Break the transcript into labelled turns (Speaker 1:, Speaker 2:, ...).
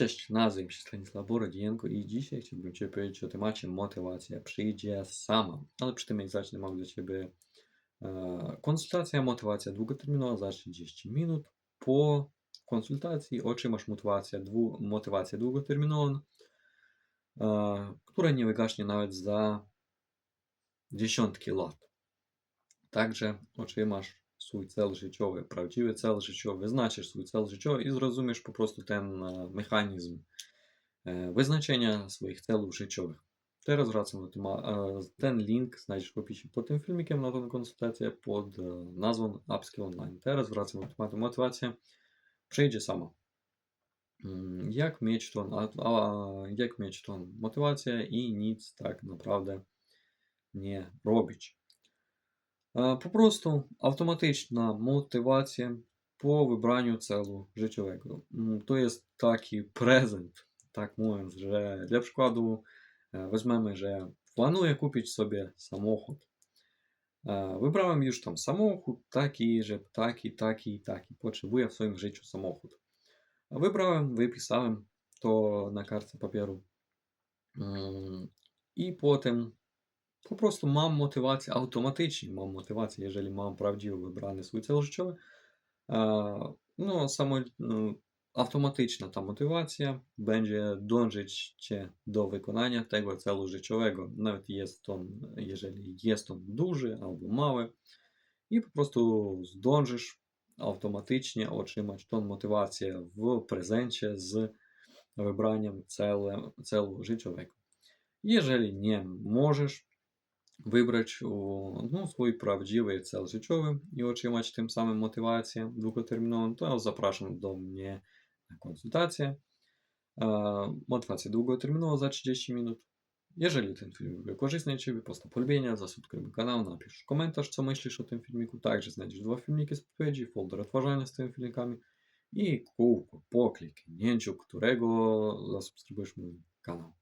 Speaker 1: Cześć, nazywam się Stanisław borodienko i dzisiaj chciałbym Ci powiedzieć o temacie motywacja przyjdzie sama. Ale przy tym jak zacznę, mam dla Ciebie e, konsultacja motywacja długoterminowa za 30 minut. Po konsultacji otrzymasz motywację, dwu, motywację długoterminową, e, która nie wygaśnie nawet za dziesiątki lat. Także otrzymasz свій цел життєвий, правдивий цел життєвий, визначиш свій цел життєвий і зрозумієш попросту ten механізм визначення своїх целів життєвих. Teraz wracam do tematu. Ten link znajdziesz w opisie pod tym filmikiem na tą konsultację pod nazwą Upskill Online. Teraz wracam do tematu motywacja. Przejdzie sama. Jak mieć tą, jak mieć tą motywację i nic tak naprawdę nie robić. Попросту автоматична мотивація по вибранню целу життєвого. Ну, то є такий і презент, так мовим, вже для прикладу, е, візьмемо вже планує купити собі самохід. Е, вибрав już tam samochód, taki, że такий. taki, taki. Potrzebuję w swoim życiu samochód. Wybrałem, wypisałem to na kartce papieru. I potem Попросту мам мотивацию, автоматически мам мотивацию, jeżeli mam prawdziwie wybrany swój cel życiowy, no samo automatyczna ta motywacja będzie dążyć cię do wykonania tego celu życiowego, nawet jest on, jeżeli jest on duży albo mały, i po prostu zdążysz automatycznie otrzymać tą motywację w prezencie z wybraniem celu, celu życiowego. Jeżeli nie możesz wybrać no, swój prawdziwy cel życiowy i otrzymać tym samym motywację długoterminową. To то запрошуємо до мене на консультацію. Мотивація довготермінова за 30 minut. Jeżeli ten filmik był korzystny Ciebie, postaw polubienia, zasubskrybuj kanał, napisz komentarz, co myślisz o tym filmiku. Także znajdziesz dwa filmiki z odpowiedzi, folder odtwarzania z tymi filmikami i kółko po kliknięciu którego zasubskrybujesz mój kanał.